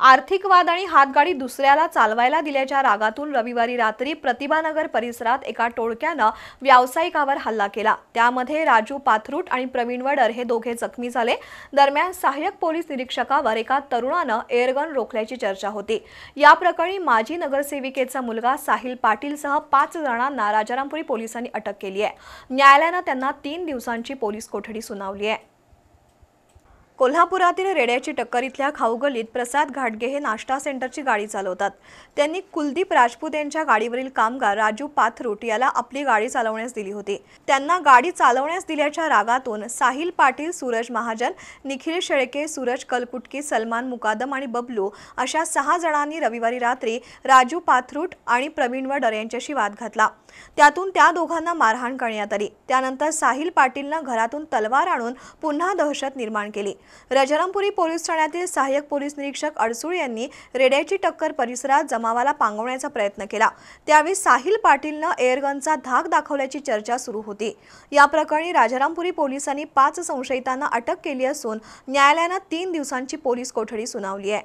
आर्थिक वाद आणि हातगाडी दुसऱ्याला चालवायला दिल्याच्या रागातून रविवारी रात्री प्रतिभानगर परिसरात एका टोळक्यानं व्यावसायिकावर हल्ला केला. त्यामध्ये राजू पाथरूट आणि प्रवीण वडर हे दोघे जखमी झाले. दरम्यान सहाय्यक पोलीस निरीक्षकावर एका तरुणानं एअरगन रोखल्याची चर्चा होती. या प्रकरणी माजी नगरसेविकेचा मुलगा साहिल पाटीलसह पाच जणांना राजारामपुरी पोलिसांनी अटक केली आहे. न्यायालयानं त्यांना तीन दिवसांची पोलीस कोठडी सुनावली आहे. कोल्हापुरातील रेड्याची टक्कर इथल्या खाऊगलीत प्रसाद घाटगे हे नाश्ता सेंटरची गाडी चालवतात. त्यांनी कुलदीप राजपूत यांच्या गाडीवरील कामगार राजू पाथरूट याला आपली गाडी चालवण्यास दिली होती. त्यांना गाडी चालवण्यास दिल्याच्या रागातून साहिल पाटील सूरज महाजन निखिल शेळके सूरज कलकुटकी सलमान मुकादम आणि बबलू अशा सहा जणांनी रविवारी रात्री राजू पाथरूट आणि प्रवीण वडर यांच्याशी वाद घातला. त्यातून त्या दोघांना मारहाण करण्यात आली. त्यानंतर साहिल पाटीलनं घरातून तलवार आणून पुन्हा दहशत निर्माण केली. राजारामपुरी पोलीस ठाण्यातील सहाय्यक पोलीस निरीक्षक अडसूळ यांनी रेड्याची टक्कर परिसरात जमावाला पांगवण्याचा प्रयत्न केला. त्यावेळी साहिल पाटीलनं एअरगनचा धाक दाखवल्याची चर्चा सुरू होती. या प्रकरणी राजारामपुरी पोलिसांनी पाच संशयितांना अटक केली असून न्यायालयानं तीन दिवसांची पोलीस कोठडी सुनावली आहे.